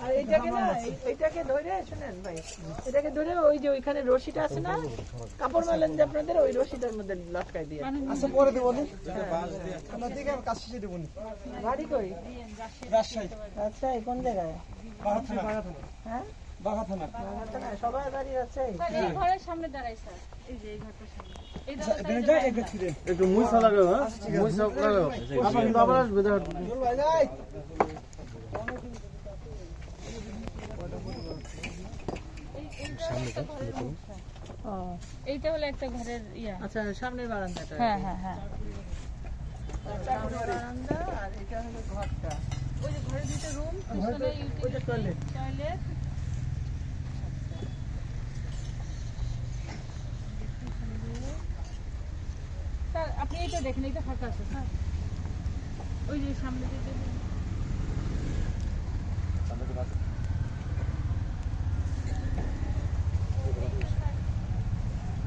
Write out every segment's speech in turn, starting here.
আর এটাকে না এটাকে ধরে শুনেন ভাই? এটাকে ধরে ওই যে ওইখানে রশিটা আছে না কাপড় মেলেন যে আপনাদের ওই রশিটার মধ্যে লটকাই দিয়ে আচ্ছা পরে দেবো। নি আমরা দিকে কাজ শেষে দেবো নি বাড়ি কই রাজশাহী আচ্ছা কোন জায়গায়? হ্যাঁ? বাঘা থানা। সবাই বাড়ি আছে। এই ঘরের সামনে দাঁড়াই স্যার। এই যে এই ঘরটার সামনে। একটু ছিঁড়ে একটু মুই সালাবে হ্যাঁ? মুই সব লাগাও আবার কিন্তু আবার আসবে দেখো ভাই যাই ও। এইটা হলো একটা ঘরের ইয়া। আচ্ছা সামনের বারান্দাটা। হ্যাঁ হ্যাঁ হ্যাঁ। সামনের বারান্দা আর এটা হলো ঘরটা। ওই যে ঘরের দুটো রুম ওইটা টয়লেট টয়লেট স্যার আপনি এইটা দেখেন এইটা ফাঁকা আছে স্যার ওই যে সামনে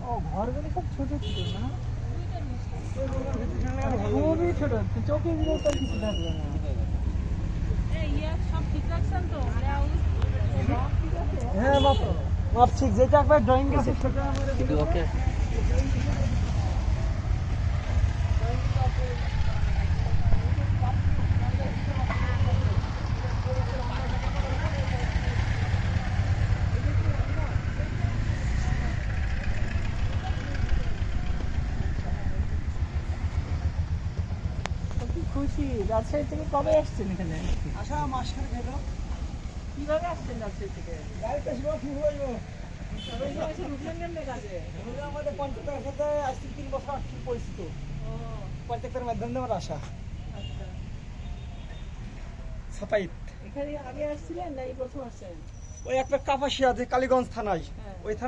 ও ঘরগুলি খুব ছোট ছিল না? খুবই ছোট চোখে গুলো কিছু থাকবে না। ইয়া সব ঠিক রাখছেন তো? লেআউট হ্যাঁ মাপ ঠিক যেটা একবার ড্রয়িং গেছে সেটা ওকে খুশি। রাজশাহী থেকে কবে আসছেন এখানে? আশা মাসখানে গেল কীভাবে আসছেন রাজশাহী থেকে? গাড়িটা ছিল ঠিক হয়ে যাব সবাই এসে এসে ঢুকলেন কেমনে কাজে? আমরা আমাদের পঞ্চায়েতের সাথে আজ থেকে তিন বছর ঠিক পরিচিত। পঞ্চায়েতের মাধ্যমে আমার আশা আচ্ছা। এখানে আগে আসছিলেন না এই প্রথম আসছেন? ওই একটা কাপাসিয়া যে কালীগঞ্জ থানায়। হ্যাঁ। ওই